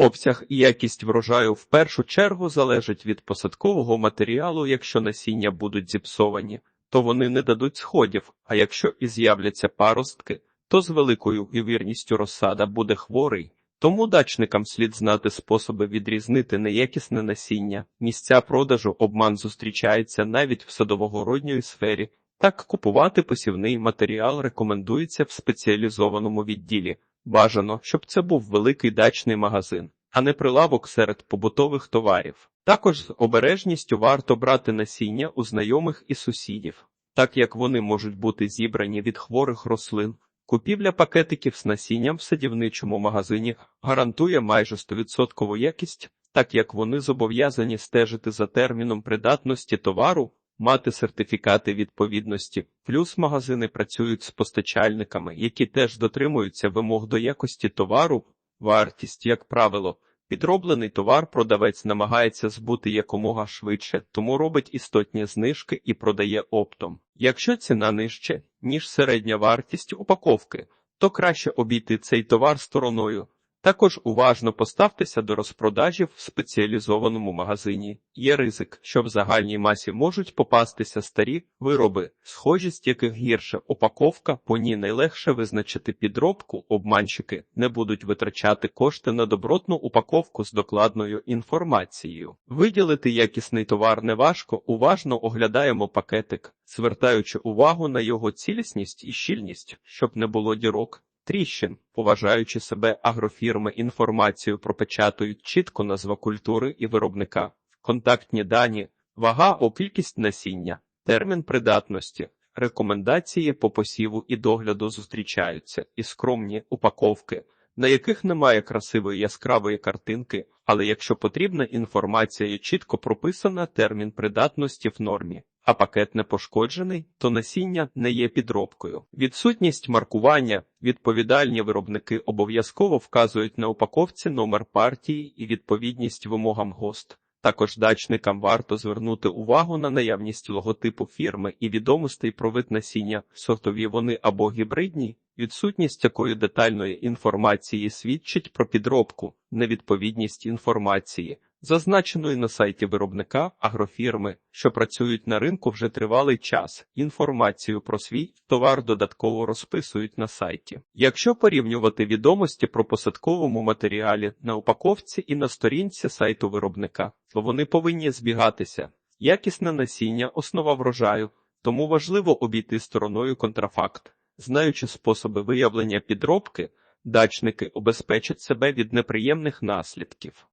Обсяг і якість врожаю в першу чергу залежать від посадкового матеріалу. Якщо насіння будуть зіпсовані, то вони не дадуть сходів, а якщо і з'являться паростки, то з великою ймовірністю розсада буде хворий. Тому дачникам слід знати способи відрізнити неякісне насіння. Місця продажу обман зустрічається навіть в садовогородньої сфері. Так купувати посівний матеріал рекомендується в спеціалізованому відділі. Бажано, щоб це був великий дачний магазин, а не прилавок серед побутових товарів. Також з обережністю варто брати насіння у знайомих і сусідів, так як вони можуть бути зібрані від хворих рослин. Купівля пакетиків з насінням в садівничому магазині гарантує майже 100% якість, так як вони зобов'язані стежити за терміном придатності товару, мати сертифікати відповідності. Плюс магазини працюють з постачальниками, які теж дотримуються вимог до якості товару, вартість, як правило. Підроблений товар продавець намагається збути якомога швидше, тому робить істотні знижки і продає оптом. Якщо ціна нижче, ніж середня вартість упаковки, то краще обійти цей товар стороною. Також уважно поставтеся до розпродажів в спеціалізованому магазині. Є ризик, що в загальній масі можуть попастися старі вироби, схожість яких гірше упаковка, по ній найлегше визначити підробку, обманщики не будуть витрачати кошти на добротну упаковку з докладною інформацією. Виділити якісний товар неважко, уважно оглядаємо пакетик, звертаючи увагу на його цілісність і щільність, щоб не було дірок. Тріщин, поважаючи себе агрофірми, інформацію пропечатують чітко назва культури і виробника, контактні дані, вага о кількість насіння, термін придатності, рекомендації по посіву і догляду зустрічаються. І скромні упаковки, на яких немає красивої яскравої картинки, але якщо потрібна інформація чітко прописана термін придатності в нормі а пакет не пошкоджений, то насіння не є підробкою. Відсутність маркування відповідальні виробники обов'язково вказують на упаковці номер партії і відповідність вимогам ГОСТ. Також дачникам варто звернути увагу на наявність логотипу фірми і відомостей про вид насіння, сортові вони або гібридні. Відсутність такої детальної інформації свідчить про підробку, невідповідність інформації зазначеної на сайті виробника агрофірми, що працюють на ринку вже тривалий час. Інформацію про свій товар додатково розписують на сайті. Якщо порівнювати відомості про посадковому матеріалі на упаковці і на сторінці сайту виробника, то вони повинні збігатися. Якісне насіння основа врожаю, тому важливо обійти стороною контрафакт. Знаючи способи виявлення підробки, дачники обезпечать себе від неприємних наслідків.